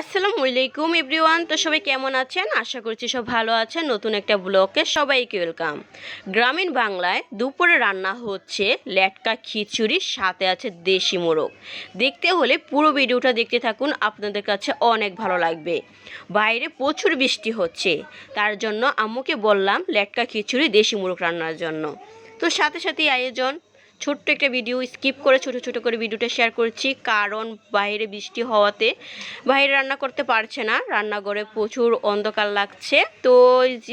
আসসালামু আলাইকুম এভরিওয়ান। তো সবাই কেমন আছেন? আশা করছি সব ভালো আছেন। নতুন একটা ব্লগে সবাইকে ওয়েলকাম। গ্রামীণ বাংলায় দুপুরে রান্না হচ্ছে লেটকা খিচুড়ি, সাথে আছে দেশি মোরগ। দেখতে হলে পুরো ভিডিওটা দেখতে থাকুন, আপনাদের কাছে অনেক ভালো লাগবে। বাইরে প্রচুর বৃষ্টি হচ্ছে। তার জন্য আম্মুকে বললাম লেটকা খিচুড়ি, দেশি মোরগ রান্নার জন্য। তো সাথে সাথে আয়োজন। ছোট্ট একটা ভিডিও স্কিপ করে ছোট ছোট করে ভিডিওটা শেয়ার করছি। কারণ বাইরে বৃষ্টি হওয়াতে বাইরে রান্না করতে পারছে না। রান্নাঘরে প্রচুর অন্ধকার লাগছে। তো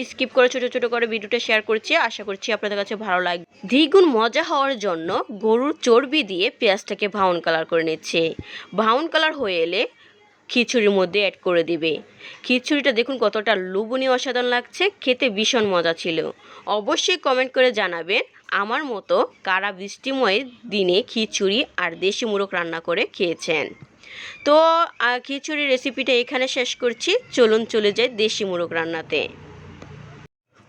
স্কিপ করে ছোট ছোট করে ভিডিওটা শেয়ার করছি। আশা করছি আপনাদের কাছে ভালো লাগবে। দ্বিগুণ মজা হওয়ার জন্য গরুর চর্বি দিয়ে পেঁয়াজটাকে ভাউন কালার করে নিচ্ছে। ভাউন কালার হয়ে এলে খিচুড়ির মধ্যে অ্যাড করে দিবে। খিচুড়িটা দেখুন কতটা লুবনীয় অসাধারণ লাগছে। খেতে ভীষণ মজা ছিল। অবশ্যই কমেন্ট করে জানাবেন। আমার মতো কারা বৃষ্টিময়ের দিনে খিচুড়ি আর দেশি মুরগ রান্না করে খেয়েছেন। তো খিচুড়ির রেসিপিটা এখানে শেষ করছি। চলুন চলে যাই দেশি মুরগ রান্নাতে।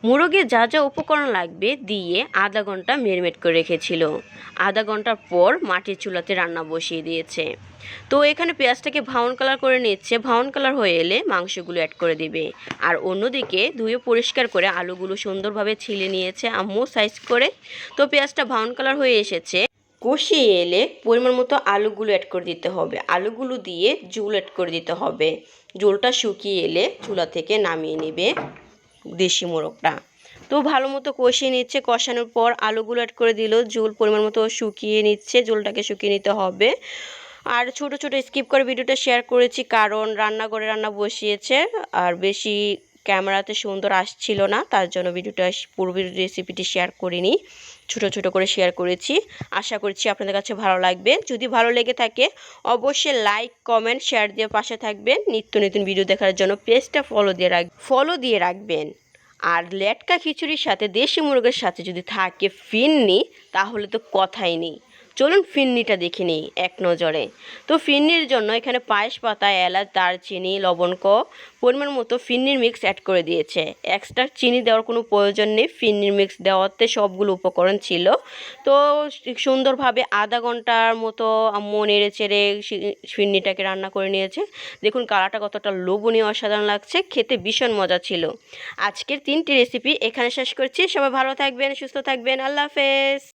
মুরগে যা যা উপকরণ লাগবে দিয়ে আধা ঘণ্টা মেরিনেট করে রেখেছিল। আধা ঘণ্টার পর মাটির চুলাতে রান্না বসিয়ে দিয়েছে। তো এখানে পেঁয়াজটাকে ভাউন কালার করে নিচ্ছে। ভাউন কালার হয়ে এলে মাংসগুলো অ্যাড করে দিবে। আর অন্যদিকে ধুয়ে পরিষ্কার করে আলুগুলো সুন্দরভাবে ছিলে নিয়েছে আম্মু সাইজ করে। তো পেঁয়াজটা ভাউন কালার হয়ে এসেছে। কষিয়ে এলে পরিমাণ মতো আলুগুলো অ্যাড করে দিতে হবে। আলুগুলো দিয়ে জুল অ্যাড করে দিতে হবে। জুলটা শুকিয়ে এলে চুলা থেকে নামিয়ে নেবে। দেশি মোরগটা। তো ভালো মতো কষিয়ে নিচ্ছে, কষানোর পর আলুগুলো অ্যাড করে দিল। ঝোল পরিমাণ মতো শুকিয়ে নিচ্ছে, ঝোলটাকে শুকিয়ে নিতে হবে। আর ছোট ছোট স্কিপ করে ভিডিওটা শেয়ার করেছি, কারণ রান্নাঘরে রান্না বসিয়েছে। আর বেশি ক্যামেরাতে সুন্দর আসছিল না, তার জন্য ভিডিওটা পূর্বের রেসিপিটি শেয়ার করিনি। ছোট ছোট করে শেয়ার করেছি। আশা করছি আপনাদের কাছে ভালো লাগবে। যদি ভালো লেগে থাকে, অবশ্যই লাইক কমেন্ট শেয়ার দিয়ে পাশে থাকবেন। নিত্য নতুন ভিডিও দেখার জন্য পেজটা ফলো দিয়ে রাখ ফলো দিয়ে রাখবেন। আর লেটকা খিচুড়ির সাথে দেশি মুরগের সাথে যদি থাকে ফিন্নি, তাহলে তো কথাই নেই। চলুন ফিন্নিটা দেখে নিই, এক নজরে। তো ফিন্নির জন্য এখানে পায়েস পাতা, এলাচ, দারচিনি, লবণক পরিমাণ মতো ফিন্নির মিক্স অ্যাড করে দিয়েছে। এক্সট্রা চিনি দেওয়ার কোনো প্রয়োজন নেই, ফিন্নির মিক্স দেওয়াতে সবগুলো উপকরণ ছিল। তো সুন্দরভাবে আধা ঘণ্টার মতো আম্মু নেড়ে চেড়ে ফিন্নিটাকে রান্না করে নিয়েছে। দেখুন কালারটা কতটা লোভনীয়, অসাধারণ লাগছে, খেতে ভীষণ মজা ছিল। আজকের তিনটি রেসিপি এখানে শেষ করছি। সবাই ভালো থাকবেন, সুস্থ থাকবেন, আল্লাহ হাফেজ।